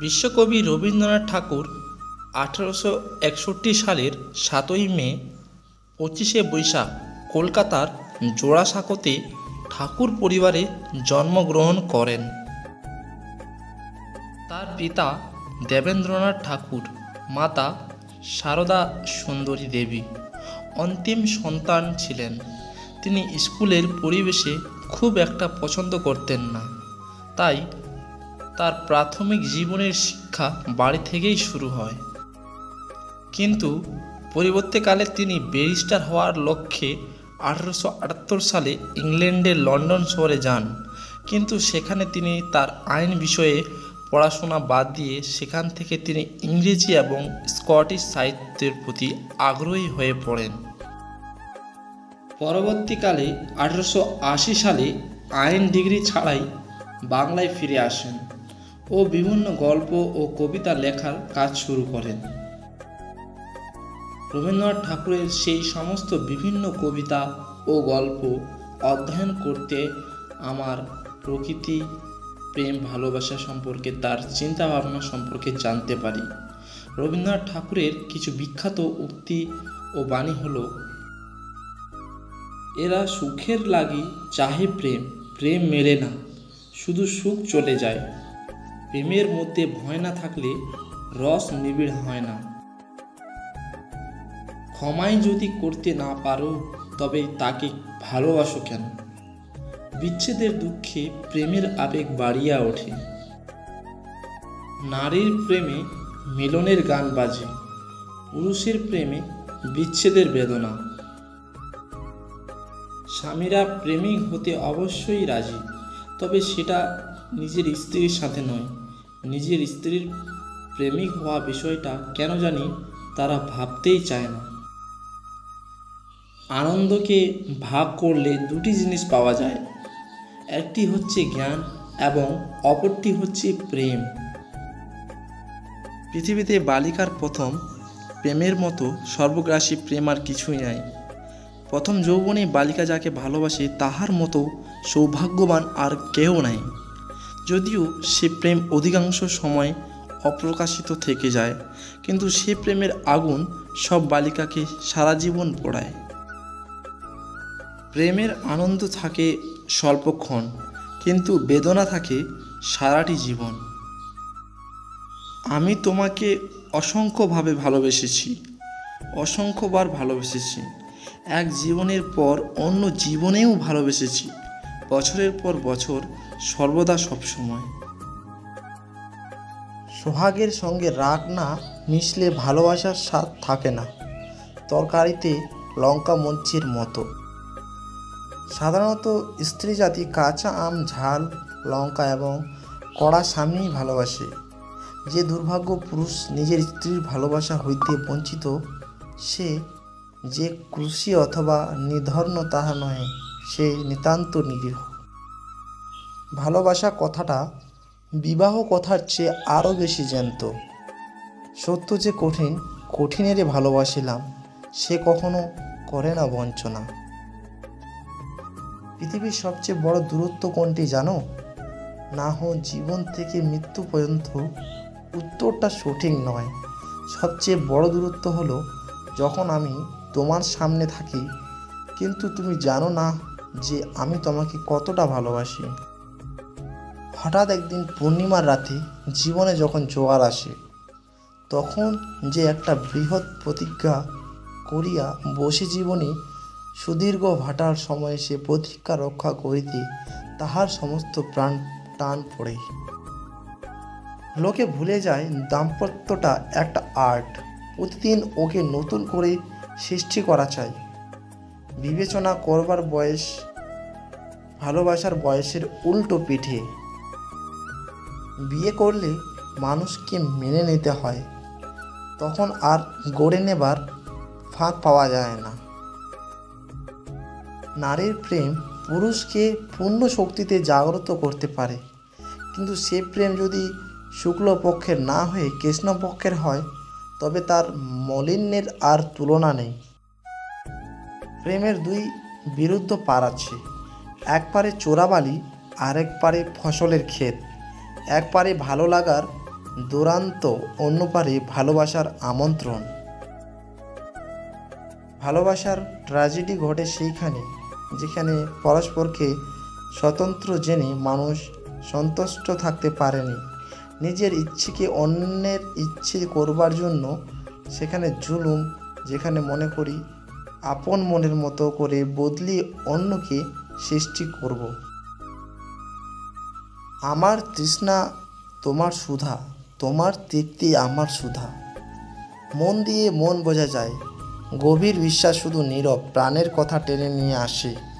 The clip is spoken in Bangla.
বিশ্বকবি রবীন্দ্রনাথ ঠাকুর আঠারোশো একষট্টি সালের সাতই মে, পঁচিশে বৈশাখ কলকাতার জোড়াসাঁকোতে ঠাকুর পরিবারে জন্মগ্রহণ করেন। তার পিতা দেবেন্দ্রনাথ ঠাকুর, মাতা সারদা সুন্দরী দেবী অন্তিম সন্তান ছিলেন। তিনি স্কুলের পরিবেশে খুব একটা পছন্দ করতেন না। তাই তার প্রাথমিক জীবনের শিক্ষা বাড়ি থেকেই শুরু হয়। কিন্তু পরবর্তীকালে তিনি ব্যারিস্টার হওয়ার লক্ষ্যে আঠারোশো আটাত্তর সালে ইংল্যান্ডের লন্ডন শহরে যান। কিন্তু সেখানে তিনি তার আইন বিষয়ে পড়াশোনা বাদ দিয়ে সেখান থেকে তিনি ইংরেজি এবং স্কটিশ সাহিত্যের প্রতি আগ্রহী হয়ে পড়েন। পরবর্তীকালে আঠারোশো আশি সালে আইন ডিগ্রি ছাড়াই বাংলায় ফিরে আসেন। ও বিভিন্ন গল্প ও কবিতা লেখার কাজ শুরু করেন। রবীন্দ্রনাথ ঠাকুরের সেই সমস্ত বিভিন্ন কবিতা ও গল্প অধ্যয়ন করতে আমার প্রকৃতি, প্রেম, ভালোবাসা সম্পর্কে, তার চিন্তাভাবনা সম্পর্কে জানতে পারি। রবীন্দ্রনাথ ঠাকুরের কিছু বিখ্যাত উক্তি ও বাণী হলো, এরা সুখের লাগি চাহে প্রেম প্রেম মেলে না, শুধু সুখ চলে যায়। প্রেমের মধ্যে ভয় না থাকলে রস নিবিড় হয় না। ক্ষমাই যদি করতে না পারো, তবে তাকে ভালোবাসো কেন? বিচ্ছেদের দুঃখে প্রেমের আবেগ বাড়িয়া ওঠে। নারীর প্রেমে মিলনের গান বাজে, পুরুষের প্রেমে বিচ্ছেদের বেদনা। স্বামীরা প্রেমিক হতে অবশ্যই রাজি, তবে সেটা নিজের স্ত্রীর সাথে নয়। নিজের স্ত্রীর প্রেমিক হওয়া বিষয়টা কেন জানি তারা ভাবতেই চায় না। আনন্দকে ভাগ করলে দুটি জিনিস পাওয়া যায়। একটি হচ্ছে জ্ঞান এবং অপরটি হচ্ছে প্রেম। পৃথিবীতে বালিকার প্রথম প্রেমের মতো সর্বগ্রাসী প্রেম আর কিছুই নাই। প্রথম যৌবনে বালিকা যাকে ভালোবাসে তাহার মতো সৌভাগ্যবান আর কেউ নাই। যদিও সে প্রেম অধিকাংশ সময় অপ্রকাশিত থেকে যায়, কিন্তু সে প্রেমের আগুন সব বালিকাকে সারা জীবন পোড়ায়। প্রেমের আনন্দ থাকে স্বল্পক্ষণ, কিন্তু বেদনা থাকে সারাটি জীবন। আমি তোমাকে অসংখ্যভাবে ভালোবেসেছি, অসংখ্যবার ভালোবেসেছি। এক জীবনের পর অন্য জীবনেও ভালোবেসেছি। বছরের পর বছর সর্বদা সবসময়। সোহাগের সঙ্গে রাগ না মিশলে ভালোবাসার স্বাদ থাকে না। তরকারিতে লঙ্কা মরিচের মতো। সাধারণত স্ত্রী জাতি কাঁচা আম, ঝাল, লঙ্কা এবং কড়া স্বামীই ভালোবাসে। যে দুর্ভাগ্য পুরুষ নিজের স্ত্রীর ভালোবাসা হইতে বঞ্চিত, সে যে কৃষি অথবা নিধর্ম তাহা নয় সে নিতান্ত নিরীহ। ভালোবাসা কথাটা বিবাহ কথার চেয়ে আরও বেশি জ্যান্ত। সত্য যে কঠিন কঠিনেরে ভালোবাসিলাম, সে কখনো করে না বঞ্চনা। পৃথিবীর সবচেয়ে বড় দূরত্ব কোনটি জানো? না হো জীবন থেকে মৃত্যু পর্যন্ত উত্তরটা সঠিক নয়। সবচেয়ে বড় দূরত্ব হলো যখন আমি তোমার সামনে থাকি, কিন্তু তুমি জানো না যে আমি তোমাকে কতটা ভালোবাসি। হঠাৎ একদিন পূর্ণিমার রাতে জীবনে যখন জোয়ার আসে, তখন যে একটা বৃহৎ প্রতিজ্ঞা করিয়া বসে জীবনে সুদীর্ঘ ভাটার সময় সে প্রতিজ্ঞা রক্ষা করিতে তাহার সমস্ত প্রাণ টান পড়ে। লোকে ভুলে যায় দাম্পত্যটা একটা আর্ট। প্রতিদিন ওকে নতুন করে সৃষ্টি করা চাই। বিবেচনা করবার বয়স ভালোবাসার বয়সের উল্টো পিঠে। বিয়ে করলে মানুষকে মেনে নিতে হয়, তখন আর গড়ে নেবার ফাঁক পাওয়া যায় না। নারীর প্রেম পুরুষকে পূর্ণ শক্তিতে জাগ্রত করতে পারে, কিন্তু সে প্রেম যদি শুক্লপক্ষের না হয়ে কৃষ্ণপক্ষের হয়, তবে তার মলিন্যের আর তুলনা নেই। প্রেমের দুই বিরুদ্ধ পার আছে। এক পারে চোরাবালি আরেক পারে ফসলের ক্ষেত। এক পারে ভালো লাগার দুরান্ত অন্য পারে ভালোবাসার আমন্ত্রণ। ভালোবাসার ট্র্যাজেডি ঘটে সেইখানে, যেখানে পরস্পরকে স্বতন্ত্র জেনে মানুষ সন্তুষ্ট থাকতে পারেনি। নিজের ইচ্ছেকে অন্যের ইচ্ছে করবার জন্য সেখানে জুলুম, যেখানে মনে করি আপন মনের মতো করে বদলি অন্যকে সৃষ্টি করব। আমার তৃষ্ণা তোমার সুধা, তোমার তৃপ্তি আমার সুধা। মন দিয়ে মন বোঝা যায়, গভীর বিশ্বাস শুধু নীরব, প্রাণের কথা টেনে নিয়ে আসে।